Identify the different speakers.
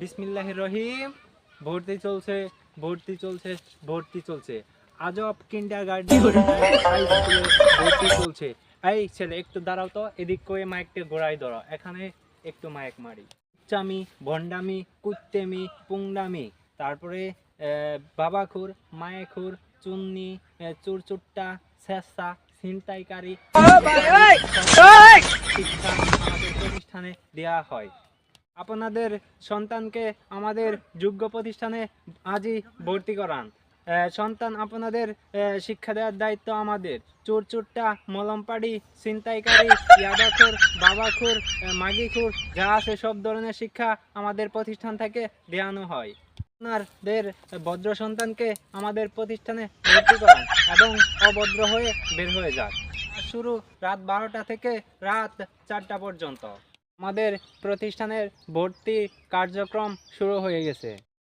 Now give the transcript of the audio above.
Speaker 1: বিসমিল্লাহ রহিম। ভর্তি চলছে ভর্তি চলছে ভর্তি চলছে। আজব কিন্ডার গার্ডেন ভর্তি চলছে। এই ছেলে একটু দাঁড়াও তো এদিক করে মাইকটা ঘোরাই ধরো। এখানে একটু মাইক মারি। চামি ভণ্ডামি কুত্তেমি পুংডামি। তারপরে আহ, বাবাখুর মায়েখুর চুন্নি চুরচুট্টা শেষা ছিনতাইকারী। প্রতিষ্ঠানে দেয়া হয়। আপনাদের সন্তানকে আমাদের যোগ্য প্রতিষ্ঠানে আজই ভর্তি করান। সন্তান আপনাদের শিক্ষা দেওয়ার দায়িত্ব আমাদের। চোর চোরটা মলমপাড়ি, ছিনতাইকারী ইয়াদাখুর বাবাখুর মাগিখুর, যা আছে সব ধরনের শিক্ষা আমাদের প্রতিষ্ঠান থেকে দেওয়ানো হয়। আপনাদের ভদ্র সন্তানকে আমাদের প্রতিষ্ঠানে ভর্তি করান এবং অভদ্র হয়ে বের হয়ে যান। শুরু রাত বারোটা থেকে রাত চারটা পর্যন্ত। আমাদের প্রতিষ্ঠানের ভর্তি কার্যক্রম শুরু হয়ে গেছে।